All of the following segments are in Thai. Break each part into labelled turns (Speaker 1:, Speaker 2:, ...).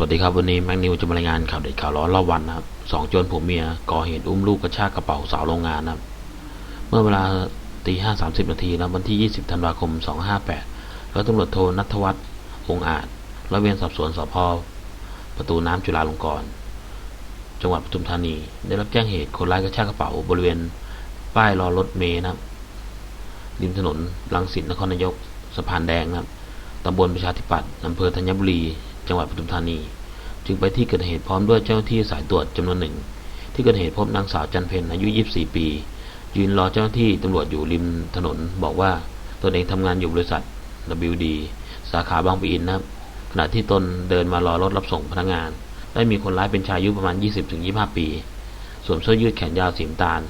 Speaker 1: สวัสดีครับวันนี้แม็กนิวจะมารายงานข่าวเด็ดข่าวร้อนรอบวันนะครับสองโจรผัวเมียก่อเหตุอุ้มลูกกระชากกระเป๋าสาวโรงงานนะครับ เมื่อเวลาตีห้าสามสิบนาทีนะวันที่ยี่สิบธันวาคมสองห้าแปดร้อยตำรวจโทนัทวัฒน์องอาจร้อยเวรสอบสวนสพประตูน้ำจุฬาลงกรณ์จังหวัดปทุมธานี ได้รับแจ้งเหตุคนร้ายกระชากกระเป๋าบริเวณป้ายรอรถเมล์นะครับริมถนนรังสิตนครนายกสะพานแดงนะครับตำบลประชาธิปัตย์อำเภอธัญบุรี จังหวัดปทุมธานี จึงไปที่เกิดเหตุพร้อมด้วยเจ้าหน้าที่สายตรวจจำนวนหนึ่ง ที่เกิดเหตุพบนางสาวจันเพนอายุ 24 ปี ยืนรอเจ้าหน้าที่ตำรวจอยู่ริมถนน บอกว่าตนเองทำงานอยู่บริษัท WD สาขาบางปะอินนะครับขณะที่ตนเดินมารอรถรับส่งพนักงาน ได้มีคนร้ายเป็นชายอายุประมาณ 20-25 ปี สวมเสื้อยืดแขนยาวสีน้ำตาล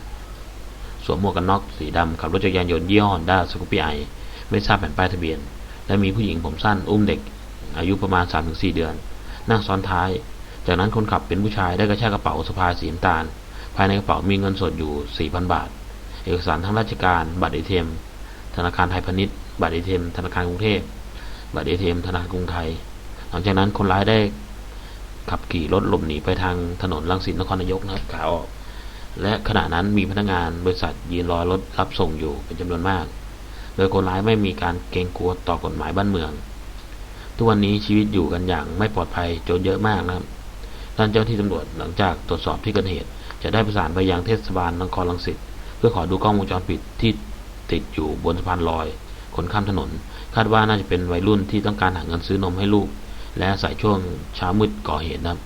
Speaker 1: สวมหมวกกันน็อกสีดำขับรถจักรยานยนต์ยี่ห้อฮอนด้าสกูปปี้ไอไม่ทราบแผ่นป้ายทะเบียน และมีผู้หญิงผมสั้นอุ้มเด็ก อายุประมาณ 3-4 เดือน นั่งซ้อนท้าย จากนั้นคนขับเป็นผู้ชายได้กระชากกระเป๋าสะพายสีน้ำตาล ภายในกระเป๋ามีเงินสดอยู่ 4,000 บาท เอกสารทางราชการ บัตรเอทีเอ็มธนาคารไทยพาณิชย์ บัตรเอทีเอ็มธนาคารกรุงเทพ บัตรเอทีเอ็มธนาคารกรุงไทย หลังจากนั้นคนร้ายได้ขับขี่รถหลบหนีไปทางถนนรังสิตนครนายกนะครับขาออก และขณะนั้นมีพนักงานบริษัทยืนรอรถรับส่งอยู่เป็นจำนวนมาก โดยคนร้ายไม่มีการเกรงกลัวต่อกฎหมายบ้านเมือง ทุกวันนี้ชีวิตอยู่กันอย่างไม่ปลอดภัยโจรเยอะมากนะครับท่านเจ้าที่ตำรวจหลังจากตรวจสอบที่เกิดเหตุ จะได้ประสานไปยังเทศบาลนครลังสิตเพื่อขอดูกล้องวงจรปิดที่ติดอยู่บนสะพานลอย คนข้ามถนน คาดว่าน่าจะเป็นวัยรุ่นที่ต้องการหาเงินซื้อนมให้ลูก และอาศัยช่วงเช้ามืดก่อเหตุนะครับ